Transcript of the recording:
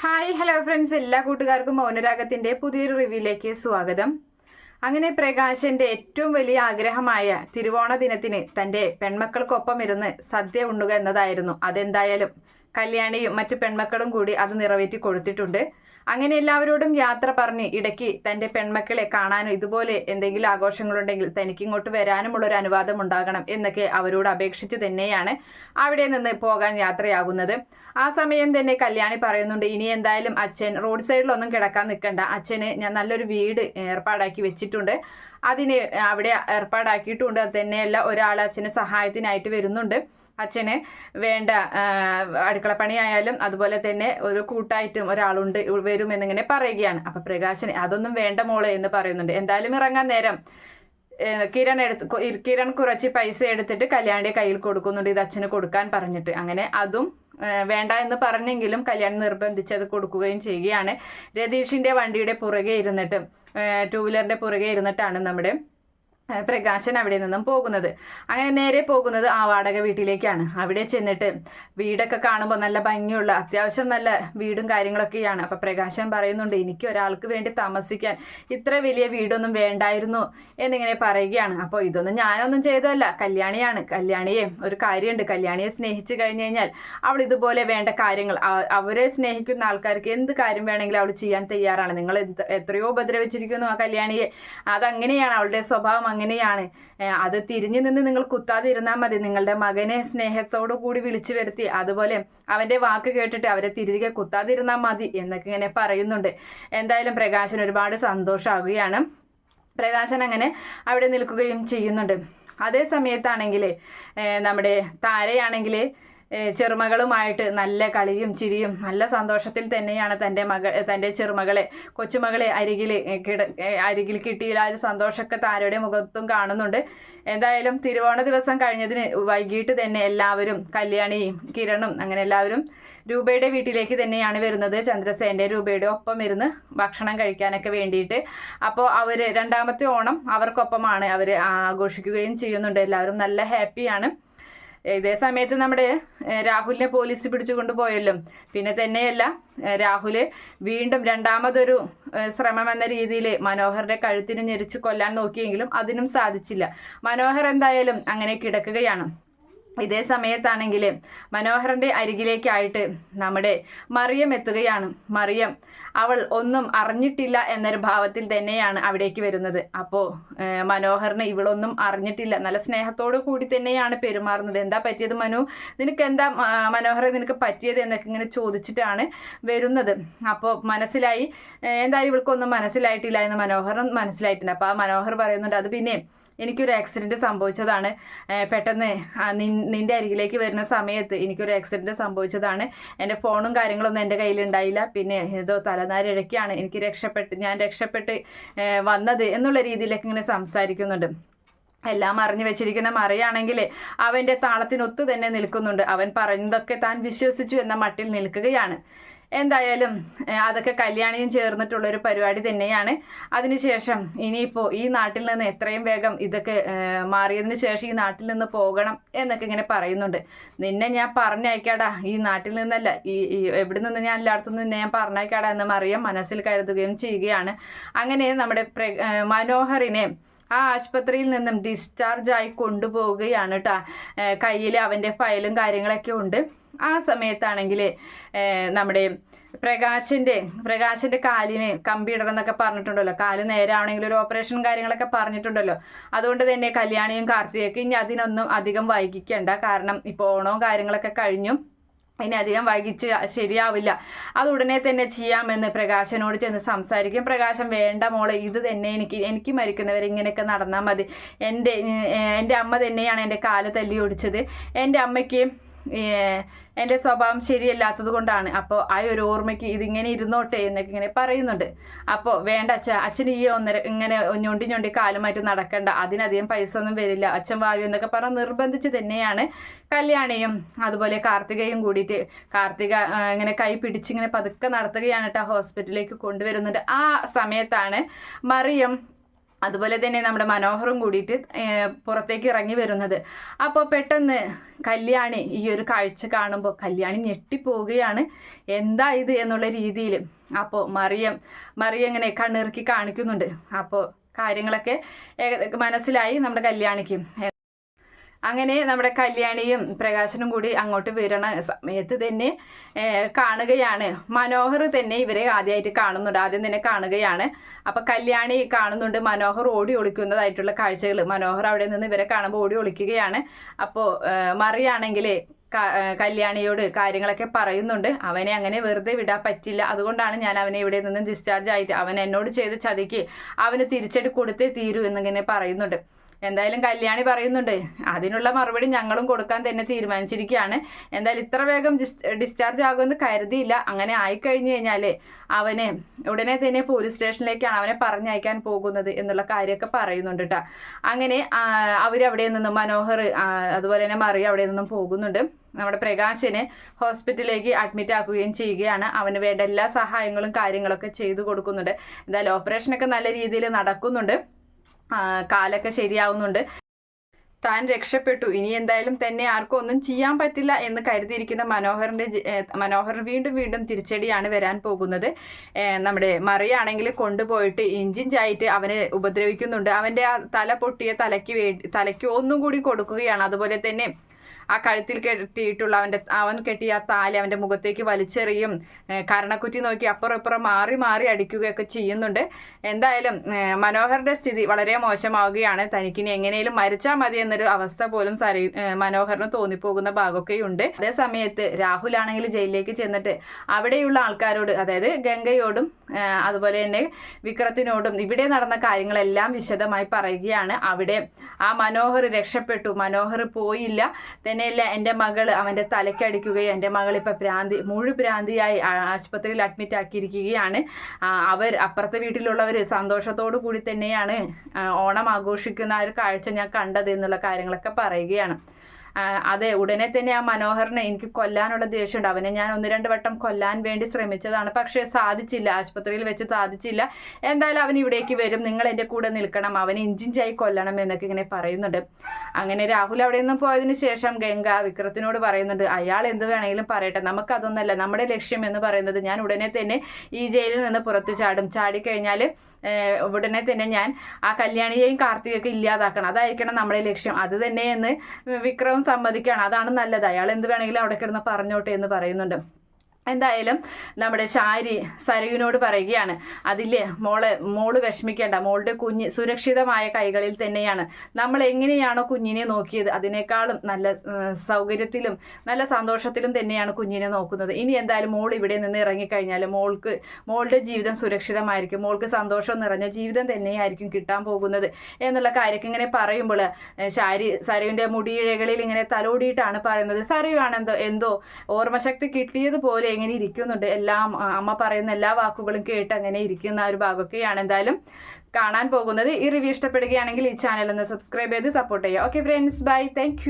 Hi hello friends എല്ലാ കൂട്ടുകാർക്കും മൗനരാഗത്തിന്റെ പുതിയൊരു റിവ്യൂയിലേക്ക് സ്വാഗതം. അങ്ങനെ പ്രകാശന്റെ ഏറ്റവും വലിയ ആഗ്രഹമായ തിരുവോണ ദിനത്തിന് തന്റെ പെൺമക്കൾക്കൊപ്പം ഇരുന്ന് സദ്യ ഉണ്ണുക എന്നതായിരുന്നു. അതെന്തായാലും കല്യാണിയും മറ്റു പെൺമക്കളും കൂടി അത് നിറവേറ്റി കൊടുത്തിട്ടുണ്ട്. അങ്ങനെ എല്ലാവരോടും യാത്ര പറഞ്ഞ് ഇടയ്ക്ക് തന്റെ പെൺമക്കളെ കാണാനും ഇതുപോലെ എന്തെങ്കിലും ആഘോഷങ്ങളുണ്ടെങ്കിൽ തനിക്ക് ഇങ്ങോട്ട് വരാനുമുള്ള ഒരു അനുവാദം ഉണ്ടാകണം എന്നൊക്കെ അവരോട് അപേക്ഷിച്ച് തന്നെയാണ് അവിടെ നിന്ന് പോകാൻ യാത്രയാകുന്നത്. ആ സമയം തന്നെ കല്യാണി പറയുന്നുണ്ട് ഇനി എന്തായാലും അച്ഛൻ റോഡ് സൈഡിലൊന്നും കിടക്കാൻ നിൽക്കണ്ട. അച്ഛന് ഞാൻ നല്ലൊരു വീട് ഏർപ്പാടാക്കി വെച്ചിട്ടുണ്ട്. അതിന് അവിടെ ഏർപ്പാടാക്കിയിട്ടുണ്ട്. അത് തന്നെയല്ല ഒരാൾ അച്ഛന് സഹായത്തിനായിട്ട് വരുന്നുണ്ട്. അച്ഛന് വേണ്ട അടുക്കളപ്പണിയായാലും അതുപോലെ തന്നെ ഒരു കൂട്ടായിട്ടും ഒരാളുണ്ട് വരും എന്നിങ്ങനെ പറയുകയാണ്. അപ്പൊ പ്രകാശൻ അതൊന്നും വേണ്ട മോളെ എന്ന് പറയുന്നുണ്ട്. എന്തായാലും ഇറങ്ങാൻ നേരം കിരൺ എടുത്ത് കിരൺ കുറച്ച് പൈസ എടുത്തിട്ട് കല്യാണിയുടെ കയ്യിൽ കൊടുക്കുന്നുണ്ട്. ഇത് അച്ഛന് കൊടുക്കാൻ പറഞ്ഞിട്ട്. അങ്ങനെ അതും വേണ്ട എന്ന് പറഞ്ഞെങ്കിലും കല്യാണം നിർബന്ധിച്ച് അത് കൊടുക്കുകയും ചെയ്യുകയാണ്. രതീഷിന്റെ വണ്ടിയുടെ പുറകെ ഇരുന്നിട്ട് ടൂ വീലറിന്റെ പുറകെ ഇരുന്നിട്ടാണ് നമ്മുടെ പ്രകാശൻ അവിടെ നിന്നും പോകുന്നത്. അങ്ങനെ നേരെ പോകുന്നത് ആ വാടക വീട്ടിലേക്കാണ്. അവിടെ ചെന്നിട്ട് വീടൊക്കെ കാണുമ്പോൾ നല്ല ഭംഗിയുള്ള അത്യാവശ്യം നല്ല വീടും കാര്യങ്ങളൊക്കെയാണ്. അപ്പം പ്രകാശൻ പറയുന്നുണ്ട് എനിക്ക് ഒരാൾക്ക് വേണ്ടി താമസിക്കാൻ ഇത്ര വലിയ വീടൊന്നും വേണ്ടായിരുന്നു എന്നിങ്ങനെ പറയുകയാണ്. അപ്പോൾ ഇതൊന്നും ഞാനൊന്നും ചെയ്തതല്ല. കല്യാണിയാണ്. കല്യാണിയെ ഒരു കാര്യമുണ്ട്. കല്യാണിയെ സ്നേഹിച്ചു കഴിഞ്ഞു കഴിഞ്ഞാൽ അവൾ ഇതുപോലെ വേണ്ട കാര്യങ്ങൾ അവരെ സ്നേഹിക്കുന്ന ആൾക്കാർക്ക് എന്ത് കാര്യം വേണമെങ്കിലും അവൾ ചെയ്യാൻ തയ്യാറാണ്. നിങ്ങൾ എത്രയോ ഉപദ്രവിച്ചിരിക്കുന്നു ആ കല്യാണിയെ. അതങ്ങനെയാണ് അവളുടെ സ്വഭാവം. അങ്ങനെയാണ്. അത് തിരിഞ്ഞു നിന്ന് നിങ്ങൾ കുത്താതിരുന്നാൽ മതി. നിങ്ങളുടെ മകനെ സ്നേഹത്തോടു കൂടി വിളിച്ചു വരുത്തി. അതുപോലെ അവന്റെ വാക്ക് കേട്ടിട്ട് അവരെ തിരികെ കുത്താതിരുന്നാൽ മതി എന്നൊക്കെ ഇങ്ങനെ പറയുന്നുണ്ട്. എന്തായാലും പ്രകാശൻ ഒരുപാട് സന്തോഷമാകുകയാണ് പ്രകാശൻ അങ്ങനെ അവിടെ നിൽക്കുകയും ചെയ്യുന്നുണ്ട്. അതേ സമയത്താണെങ്കിൽ നമ്മുടെ താരയാണെങ്കിൽ ചെറുമകളുമായിട്ട് നല്ല കളിയും ചിരിയും നല്ല സന്തോഷത്തിൽ തന്നെയാണ് തന്റെ മകൾ തന്റെ ചെറുമകളെ കൊച്ചുമകളെ അരികിൽ കിട അരികിൽ കിട്ടിയ ആ ഒരു സന്തോഷമൊക്കെ താരയുടെ മുഖത്തും കാണുന്നുണ്ട്. എന്തായാലും തിരുവോണ ദിവസം കഴിഞ്ഞതിന് വൈകിട്ട് തന്നെ എല്ലാവരും കല്യാണിയും കിരണും അങ്ങനെ എല്ലാവരും രൂപയുടെ വീട്ടിലേക്ക് തന്നെയാണ് വരുന്നത്. ചന്ദ്രസേന്റെ രൂപയുടെ ഒപ്പം ഇരുന്ന് ഭക്ഷണം കഴിക്കാനൊക്കെ വേണ്ടിയിട്ട്. അപ്പോൾ അവർ രണ്ടാമത്തെ ഓണം അവർക്കൊപ്പമാണ് അവർ ആഘോഷിക്കുകയും ചെയ്യുന്നുണ്ട്. എല്ലാവരും നല്ല ഹാപ്പിയാണ്. ഇതേ സമയത്ത് നമ്മുടെ രാഹുലിനെ പോലീസ് പിടിച്ചു കൊണ്ടുപോയല്ലോ. പിന്നെ തന്നെയല്ല രാഹുൽ വീണ്ടും രണ്ടാമതൊരു ശ്രമം എന്ന രീതിയിൽ മനോഹറിന്റെ കഴുത്തിന് ഞെരിച്ച് കൊല്ലാൻ നോക്കിയെങ്കിലും അതിനും സാധിച്ചില്ല. മനോഹർ എന്തായാലും അങ്ങനെ കിടക്കുകയാണ്. ഇതേ സമയത്താണെങ്കിൽ മനോഹറിന്റെ അരികിലേക്കായിട്ട് നമ്മുടെ മറിയം എത്തുകയാണ്. മറിയം അവൾ ഒന്നും അറിഞ്ഞിട്ടില്ല എന്നൊരു ഭാവത്തിൽ തന്നെയാണ് അവിടേക്ക് വരുന്നത്. അപ്പോൾ മനോഹറിന് ഇവളൊന്നും അറിഞ്ഞിട്ടില്ല. നല്ല സ്നേഹത്തോടു കൂടി തന്നെയാണ് പെരുമാറുന്നത്. എന്താ പറ്റിയത് മനു? നിനക്ക് എന്താ മനോഹരൻ നിനക്ക് പറ്റിയത് എന്നൊക്കെ ഇങ്ങനെ ചോദിച്ചിട്ടാണ് വരുന്നത്. അപ്പോൾ മനസ്സിലായി. എന്തായാലും ഇവൾക്കൊന്നും മനസ്സിലായിട്ടില്ല എന്ന് മനോഹറും മനസ്സിലായിട്ടുണ്ട്. അപ്പോൾ ആ മനോഹർ പറയുന്നുണ്ട് അത് പിന്നെ എനിക്കൊരു ആക്സിഡന്റ് സംഭവിച്ചതാണ്. പെട്ടെന്ന് നിന്റെ അരികിലേക്ക് വരുന്ന സമയത്ത് എനിക്കൊരു ആക്സിഡന്റ് സംഭവിച്ചതാണ്. എന്റെ ഫോണും കാര്യങ്ങളൊന്നും എന്റെ കയ്യിലുണ്ടായില്ല പിന്നെ ഏതോ തലനാരിഴക്കാണ് എനിക്ക് രക്ഷപ്പെട്ട് ഞാൻ രക്ഷപ്പെട്ട് വന്നത് എന്നുള്ള രീതിയിലൊക്കെ ഇങ്ങനെ സംസാരിക്കുന്നുണ്ട്. എല്ലാം അറിഞ്ഞു വെച്ചിരിക്കുന്ന മറിയാണെങ്കിൽ അവന്റെ താളത്തിനൊത്തു തന്നെ നിൽക്കുന്നുണ്ട്. അവൻ പറഞ്ഞതൊക്കെ താൻ വിശ്വസിച്ചു എന്ന മട്ടിൽ നിൽക്കുകയാണ്. എന്തായാലും അതൊക്കെ കല്യാണിയും ചേർന്നിട്ടുള്ള ഒരു പരിപാടി തന്നെയാണ്. അതിനുശേഷം ഇനിയിപ്പോൾ ഈ നാട്ടിൽ നിന്ന് എത്രയും വേഗം ഇതൊക്കെ മാറിയതിന് ശേഷം ഈ നാട്ടിൽ നിന്ന് പോകണം എന്നൊക്കെ ഇങ്ങനെ പറയുന്നുണ്ട്. നിന്നെ ഞാൻ പറഞ്ഞയക്കാടാ. ഈ നാട്ടിൽ നിന്നല്ല ഈ എവിടെ നിന്ന് ഞാൻ എല്ലായിടത്തും നിന്നെ ഞാൻ പറഞ്ഞയക്കാടാ എന്ന് മറിയം മനസ്സിൽ കരുതുകയും ചെയ്യുകയാണ്. അങ്ങനെ നമ്മുടെ മനോഹറിനെ ആ ആശുപത്രിയിൽ നിന്നും ഡിസ്ചാർജ് ആയി കൊണ്ടുപോവുകയാണ് കേട്ടോ കയ്യിൽ അവന്റെ ഫയലും കാര്യങ്ങളൊക്കെ ഉണ്ട്. ആ സമയത്താണെങ്കിൽ നമ്മുടെ പ്രകാശിന്റെ പ്രകാശിന്റെ കാലിന് കമ്പി ഇടണം എന്നൊക്കെ പറഞ്ഞിട്ടുണ്ടല്ലോ. കാൽ നേരാണെങ്കിൽ ഒരു ഓപ്പറേഷൻ കാര്യങ്ങളൊക്കെ പറഞ്ഞിട്ടുണ്ടല്ലോ. അതുകൊണ്ട് തന്നെ കല്യാണിയും കാർത്തികയ്ക്ക് ഇനി അതിനൊന്നും അധികം വൈകിക്കണ്ട. കാരണം ഇപ്പോൾ ഓണവും കാര്യങ്ങളൊക്കെ കഴിഞ്ഞു. ഇനി അധികം വൈകിച്ച് ശരിയാവില്ല. അത് ഉടനെ തന്നെ ചെയ്യാമെന്ന് പ്രകാശനോട് ചെന്ന് സംസാരിക്കും. പ്രകാശം വേണ്ട മോളെ ഇത് തന്നെ എനിക്ക് എനിക്ക് മരിക്കുന്നവർ ഇങ്ങനെയൊക്കെ നടന്നാൽ മതി. എന്റെ എന്റെ അമ്മ തന്നെയാണ് എന്റെ കാൽ തല്ലി ഒടിച്ചത്. എന്റെ അമ്മയ്ക്ക് എന്റെ സ്വഭാവം ശരിയല്ലാത്തത് കൊണ്ടാണ്. അപ്പോൾ ആ ഒരു ഓർമ്മയ്ക്ക് ഇതിങ്ങനെ ഇരുന്നോട്ടെ എന്നൊക്കെ ഇങ്ങനെ പറയുന്നുണ്ട്. അപ്പോൾ വേണ്ട അച്ഛ അച്ഛൻ ഈ ഒന്നര ഇങ്ങനെ ഞൊണ്ടി ഞൊണ്ടി കാലുമായിട്ട് നടക്കണ്ട. അതിനധികം പൈസ ഒന്നും വരില്ല. അച്ഛൻ വായു എന്നൊക്കെ പറഞ്ഞ് നിർബന്ധിച്ച് തന്നെയാണ് കല്യാണിയും അതുപോലെ കാർത്തികയും കൂടിയിട്ട് കാർത്തിക ഇങ്ങനെ കൈ പിടിച്ചിങ്ങനെ പതുക്കെ നടത്തുകയാണ് കേട്ടോ ഹോസ്പിറ്റലിലേക്ക് കൊണ്ടുവരുന്നുണ്ട്. ആ സമയത്താണ് മറിയം അതുപോലെ തന്നെ നമ്മുടെ മനോഹറും കൂടിയിട്ട് പുറത്തേക്ക് ഇറങ്ങി വരുന്നത്. അപ്പോൾ പെട്ടെന്ന് കല്യാണി ഈ ഒരു കാഴ്ച കാണുമ്പോൾ കല്യാണി ഞെട്ടിപ്പോവുകയാണ്. എന്താ ഇത് എന്നുള്ള രീതിയിൽ അപ്പോൾ മറിയം മറിയം ഇങ്ങനെ കണ്ണിറുക്കി കാണിക്കുന്നുണ്ട്. അപ്പോൾ കാര്യങ്ങളൊക്കെ മനസ്സിലായി നമ്മുടെ കല്യാണിക്ക്. അങ്ങനെ നമ്മുടെ കല്യാണിയും പ്രകാശനും കൂടി അങ്ങോട്ട് വരണ സമയത്ത് തന്നെ കാണുകയാണ്. മനോഹർ തന്നെ ഇവരെ ആദ്യമായിട്ട് കാണുന്നുണ്ട്. ആദ്യം തന്നെ കാണുകയാണ്. അപ്പൊ കല്യാണി കാണുന്നുണ്ട്. മനോഹർ ഓടി ഒളിക്കുന്നതായിട്ടുള്ള കാഴ്ചകൾ മനോഹർ അവിടെ നിന്ന് ഇവരെ കാണുമ്പോൾ ഓടി ഒളിക്കുകയാണ്. അപ്പോൾ മറിയാണെങ്കിൽ കല്യാണിയോട് കാര്യങ്ങളൊക്കെ പറയുന്നുണ്ട്. അവനെ അങ്ങനെ വെറുതെ വിടാൻ പറ്റില്ല. അതുകൊണ്ടാണ് ഞാൻ അവനെ ഇവിടെ നിന്ന് ഡിസ്ചാർജ് ആയിട്ട് അവൻ എന്നോട് ചെയ്ത ചതിക്ക് അവന് തിരിച്ചടി കൊടുത്തേ തീരൂ എന്നിങ്ങനെ പറയുന്നുണ്ട്. എന്തായാലും കല്യാണി പറയുന്നുണ്ട്. അതിനുള്ള മറുപടി ഞങ്ങളും കൊടുക്കാൻ തന്നെ തീരുമാനിച്ചിരിക്കുകയാണ്. എന്തായാലും ഇത്ര വേഗം ഡിസ്ചാർജ് ആകുമെന്ന് കരുതിയില്ല. അങ്ങനെ ആയിക്കഴിഞ്ഞു കഴിഞ്ഞാൽ അവനെ ഉടനെ തന്നെ പോലീസ് സ്റ്റേഷനിലേക്കാണ് അവനെ പറഞ്ഞയക്കാൻ പോകുന്നത് എന്നുള്ള കാര്യമൊക്കെ പറയുന്നുണ്ട് കേട്ടോ അങ്ങനെ അവരവിടെ നിന്നും മനോഹർ അതുപോലെ തന്നെ മറി അവിടെ നിന്നും പോകുന്നുണ്ട്. നമ്മുടെ പ്രകാശിനെ ഹോസ്പിറ്റലിലേക്ക് അഡ്മിറ്റ് ആക്കുകയും ചെയ്യുകയാണ്. അവന് വേണ്ട എല്ലാ സഹായങ്ങളും കാര്യങ്ങളൊക്കെ ചെയ്തു കൊടുക്കുന്നുണ്ട്. എന്തായാലും ഓപ്പറേഷനൊക്കെ നല്ല രീതിയിൽ നടക്കുന്നുണ്ട്. കാലൊക്കെ ശരിയാവുന്നുണ്ട്. താൻ രക്ഷപ്പെട്ടു. ഇനി എന്തായാലും തന്നെ ആർക്കും ഒന്നും ചെയ്യാൻ പറ്റില്ല എന്ന് കരുതിയിരിക്കുന്ന മനോഹറിന്റെ മനോഹർ വീണ്ടും വീണ്ടും തിരിച്ചടിയാണ് വരാൻ പോകുന്നത്. നമ്മുടെ മറിയാണെങ്കിൽ കൊണ്ടുപോയിട്ട് ഇഞ്ചിഞ്ചായിട്ട് അവനെ ഉപദ്രവിക്കുന്നുണ്ട്. അവന്റെ ആ തല പൊട്ടിയ തലയ്ക്ക് വേണ്ടി തലയ്ക്ക് ഒന്നും കൂടി കൊടുക്കുകയാണ്. അതുപോലെ തന്നെ ആ കഴുത്തിൽ കെട്ടിയിട്ടുള്ള അവന്റെ അവൻ കെട്ടിയ ആ താലി അവന്റെ മുഖത്തേക്ക് വലിച്ചെറിയും. കരണക്കുറ്റി നോക്കി അപ്പുറം ഇപ്പുറം മാറി മാറി അടിക്കുകയൊക്കെ ചെയ്യുന്നുണ്ട്. എന്തായാലും മനോഹറിന്റെ സ്ഥിതി വളരെ മോശമാവുകയാണ്. തനിക്കിനി എങ്ങനെയും മരിച്ചാൽ മതി എന്നൊരു അവസ്ഥ പോലും സരി മനോഹറിന് തോന്നിപ്പോകുന്ന ഭാഗമൊക്കെയുണ്ട്. അതേ സമയത്ത് രാഹുലാണെങ്കിൽ ജയിലിലേക്ക് ചെന്നിട്ട് അവിടെയുള്ള ആൾക്കാരോട് അതായത് ഗംഗയോടും അതുപോലെ തന്നെ വിക്രത്തിനോടും ഇവിടെ നടന്ന കാര്യങ്ങളെല്ലാം വിശദമായി പറയുകയാണ്. അവിടെ ആ മനോഹർ രക്ഷപ്പെട്ടു. മനോഹർ പോയില്ല. തന്നെയല്ല എന്റെ മകൾ അവന്റെ തലക്കടിക്കുകയും എന്റെ മകൾ ഇപ്പോൾ ഭ്രാന്തി മുഴു ഭ്രാന്തിയായി ആശുപത്രിയിൽ അഡ്മിറ്റ് ആക്കിയിരിക്കുകയാണ്. അവർ അപ്പുറത്തെ വീട്ടിലുള്ളവർ സന്തോഷത്തോടു കൂടി തന്നെയാണ് ഓണം ആഘോഷിക്കുന്ന ഒരു കാഴ്ച ഞാൻ കണ്ടത് എന്നുള്ള കാര്യങ്ങളൊക്കെ പറയുകയാണ്. അതെ ഉടനെ തന്നെ ആ മനോഹറിനെ എനിക്ക് കൊല്ലാനുള്ള ദേഷ്യമുണ്ട്. അവനെ ഞാൻ ഒന്ന് രണ്ട് വട്ടം കൊല്ലാൻ വേണ്ടി ശ്രമിച്ചതാണ്. പക്ഷേ സാധിച്ചില്ല. ആശുപത്രിയിൽ വെച്ച് സാധിച്ചില്ല. എന്തായാലും അവൻ ഇവിടേക്ക് വരും. നിങ്ങൾ എന്റെ കൂടെ നിൽക്കണം. അവനെ ഇഞ്ചിഞ്ചായി കൊല്ലണം എന്നൊക്കെ ഇങ്ങനെ പറയുന്നുണ്ട്. അങ്ങനെ രാഹുൽ അവിടെ നിന്ന് പോയതിനു ശേഷം ഗംഗ വിക്രത്തിനോട് പറയുന്നുണ്ട് അയാൾ എന്ത് വേണമെങ്കിലും പറയട്ടെ. നമുക്കതൊന്നല്ല. നമ്മുടെ ലക്ഷ്യം എന്ന് പറയുന്നത് ഞാൻ ഉടനെ തന്നെ ഈ ജയിലിൽ നിന്ന് പുറത്തു ചാടും. ചാടിക്കഴിഞ്ഞാൽ ഉടനെ തന്നെ ഞാൻ ആ കല്യാണിയെയും കാർത്തികയൊക്കെ ഇല്ലാതാക്കണം. അതായിരിക്കണം നമ്മുടെ ലക്ഷ്യം. അത് തന്നെ എന്ന് വിക്രവും സമ്മതിക്കുകയാണ് അതാണ് നല്ലത്. അയാൾ എന്ത് വേണമെങ്കിലും അവിടെ കിടന്ന് പറഞ്ഞോട്ടെ എന്ന് പറയുന്നുണ്ട്. എന്തായാലും നമ്മുടെ ശാരി സരയുവിനോട് പറയുകയാണ് അതില്ലേ മോളെ മോൾ വിഷമിക്കേണ്ട മോളുടെ കുഞ്ഞ് സുരക്ഷിതമായ കൈകളിൽ തന്നെയാണ്. നമ്മൾ എങ്ങനെയാണോ കുഞ്ഞിനെ നോക്കിയത് അതിനേക്കാളും നല്ല സൗകര്യത്തിലും നല്ല സന്തോഷത്തിലും തന്നെയാണ് കുഞ്ഞിനെ നോക്കുന്നത്. ഇനി എന്തായാലും മോൾ ഇവിടെ നിന്ന് ഇറങ്ങിക്കഴിഞ്ഞാൽ മോൾക്ക് മോളുടെ ജീവിതം സുരക്ഷിതമായിരിക്കും മോൾക്ക് സന്തോഷം നിറഞ്ഞ ജീവിതം തന്നെയായിരിക്കും കിട്ടാൻ പോകുന്നത്. എന്നുള്ള കാര്യമൊക്കെ ഇങ്ങനെ പറയുമ്പോൾ ശാരി സരയുവിന്റെ മുടിയിഴകളിൽ ഇങ്ങനെ തലോടിയിട്ടാണ് പറയുന്നത്. സരയുവാണെന്തോ എന്തോ ഓർമ്മശക്തി കിട്ടിയതുപോലെ എങ്ങനെ ഇരിക്കുന്നുണ്ട്. എല്ലാം അമ്മ പറയുന്ന എല്ലാ വാക്കുകളും കേട്ട് അങ്ങനെ ഇരിക്കുന്ന ഒരു ഭാഗമൊക്കെയാണ് എന്തായാലും കാണാൻ പോകുന്നത്. ഈ റിവ്യൂ ഇഷ്ടപ്പെടുകയാണെങ്കിൽ ഈ ചാനൽ ഒന്ന് സബ്സ്ക്രൈബ് ചെയ്ത് സപ്പോർട്ട് ചെയ്യുക. Okay friends bye thank